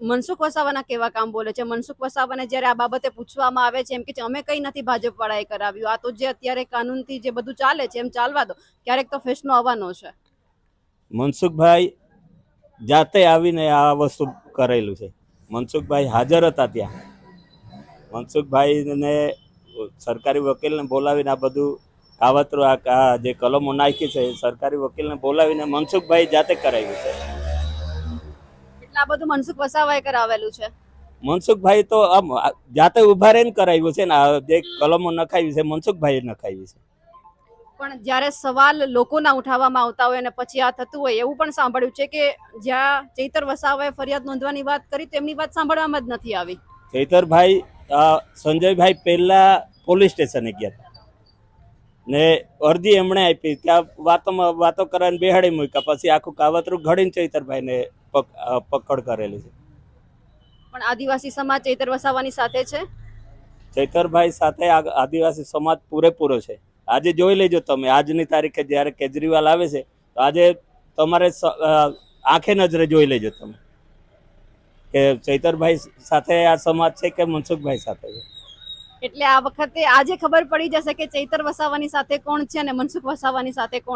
મનસુખ વસાવાના કેવા કામ બોલે છે? મનસુખ વસાવાને જ્યારે આ બાબતે પૂછવામાં આવે છે એમ કે અમે કઈ નથી ભાજપ વાળાએ કરાવ્યું. આ તો જે અત્યારે કાનૂનથી જે બધું ચાલે છે એમ ચાલવા દો. ક્યારેક તો ફેસલો આવવાનો છે. મનસુખભાઈ જાતે આવીને આ વસ્તુ કરેલું છે. મનસુખભાઈ હાજર હતા ત્યાં. મનસુખભાઈને સરકારી વકીલને બોલાવીને આ બધું કાવતરું આ જે કલમો નાખી છે સરકારી વકીલને બોલાવીને મનસુખભાઈ જાતે કરાવ્યું છે. આ બધું મનસુખ વસાવાએ કરાવેલું છે. મનસુખભાઈ તો આમ જાતે ઊભા રહીને કરાવ્યું છે ને આ જે કલમો નખાવી છે મનસુખભાઈએ નખાવી છે. પણ જ્યારે સવાલ લોકોના ઉઠાવવામાં આવતા હોય અને પછી આ થતું હોય એવું પણ સાંભળ્યું છે કે જ્યાં ચૈતર વસાવાએ ફરિયાદ નોંધવાની વાત કરી તેમની વાત સાંભળવામાં જ નથી આવી. ચૈતરભાઈ સંજયભાઈ પહેલા પોલીસ સ્ટેશને ગયા હતા. ને અરજી એમણે આપી. ત્યાં વાતોમાં વાતો કરવાની બેહાડી મૂક્યા. પછી આખું કાવતરું ઘડીને ચૈતરભાઈને પક- પકડ કરેલી છે. પણ આદિવાસી સમાજ ચૈતર વસાવાની સાથે છે? ચૈતરભાઈ સાથે આદિવાસી સમાજ પૂરેપૂરો છે. આજે જોઈ લેજો તમે. આજની તારીખે જ્યારે કેજરીવાલ આવે છે તો આજે તમારે આંખે નજરે જોઈ લેજો તમે. કે ચૈતરભાઈ સાથે આ સમાજ છે કે મનસુખભાઈ સાથે છે? એટલે આ વખતે આજે ખબર પડી જશે કે ચૈતર વસાવાની સાથે કોણ છે અને મનસુખ વસાવાની સાથે કોણ